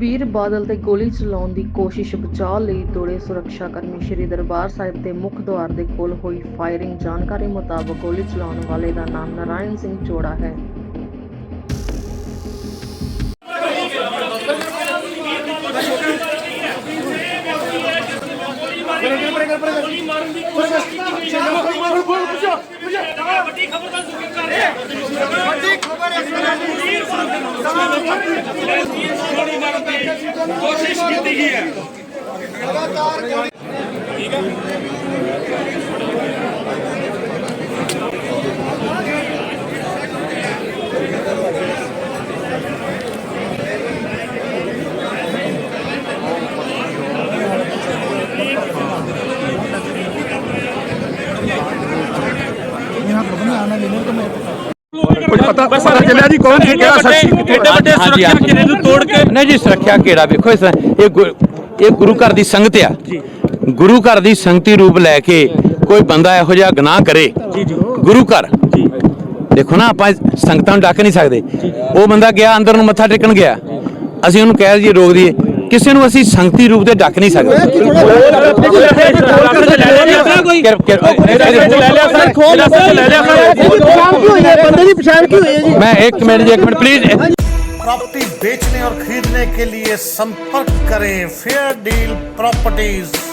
ਸੁਖਬੀਰ ਬਾਦਲ ਤੇ ਗੋਲੀ ਚਲਾਉਣ ਦੀ ਕੋਸ਼ਿਸ਼ ਬਚਾਅ ਲਈ ਦੌੜੇ ਸੁਰੱਖਿਆ ਕਰਮੀ ਸ਼੍ਰੀ ਦਰਬਾਰ ਸਾਹਿਬ ਦੇ ਮੁੱਖ ਦੁਆਰ ਦੇ ਕੋਲ ਹੋਈ ਫਾਇਰਿੰਗ ਜਾਣਕਾਰੀ ਮੁਤਾਬਕ ਗੋਲੀ ਚਲਾਉਣ ਵਾਲੇ ਦਾ ਨਾਮ ਨਾਰਾਇਣ ਸਿੰਘ ਚੋੜਾ ਹੈ ਕੋਸ਼ਿਸ਼ ਕੀਤੀ ਗਈ ਹੈ ਗੋਲੀ ਮਾਰਨ ਦੀ ਕੋਸ਼ਿਸ਼ ਕੀਤੀ ਗਈ ਹੈ। ਲਗਾਤਾਰ ਠੀਕ ਹੈ यहाँ पर आना लेने तो मैं ਕੁਝ ਪਤਾ ਪਤਾ ਚੱਲਿਆ ਜੀ ਕੌਣ ਸੀ ਕਿਹੜਾ ਸ਼ਖਸ ਐਡੇ ਵੱਡੇ ਸੁਰੱਖਿਆ। ਘੇਰੇ ਨੂੰ ਤੋੜ ਕੇ ਨਹੀਂ ਜੀ ਸੁਰੱਖਿਆ ਕਿਹੜਾ ਵੇਖੋ ਇਸ ਤਰ੍ਹਾਂ ਇਹ ਗੁ- ਇਹ ਗੁਰੂ ਘਰ ਦੀ ਸੰਗਤ ਆ ਗੁਰੂ ਘਰ ਦੀ ਸੰਗਤੀ ਰੂਪ ਲੈ ਕੇ ਕੋਈ ਬੰਦਾ ਇਹੋ ਜਿਹਾ ਗੁਨਾਹ ਕਰੇ ਗੁਰੂ ਘਰ ਦੇਖੋ ਨਾ ਆਪਾਂ ਸੰਗਤਾਂ ਨੂੰ ਡੱਕ ਨਹੀਂ ਸਕਦੇ ਉਹ ਬੰਦਾ ਗਿਆ ਅੰਦਰ ਨੂੰ ਮੱਥਾ ਟੇਕਣ ਗਿਆ ਅਸੀਂ ਉਹਨੂੰ ਕਹਿ ਜੀ ਰੋਕ ਦਈਏ ਕਿਸੇ ਨੂੰ ਅਸੀਂ ਸੰਗਤੀ ਰੂਪ ਤੇ ਡੱਕ ਨਹੀਂ ਸਕਦੇ ਕਿਰ- ਕਿਰ- परेशान क्यों है जी मैं एक मिनट जी एक मिनट प्लीज प्रॉपर्टी बेचने और खरीदने के लिए संपर्क करें फेयर डील प्रॉपर्टीज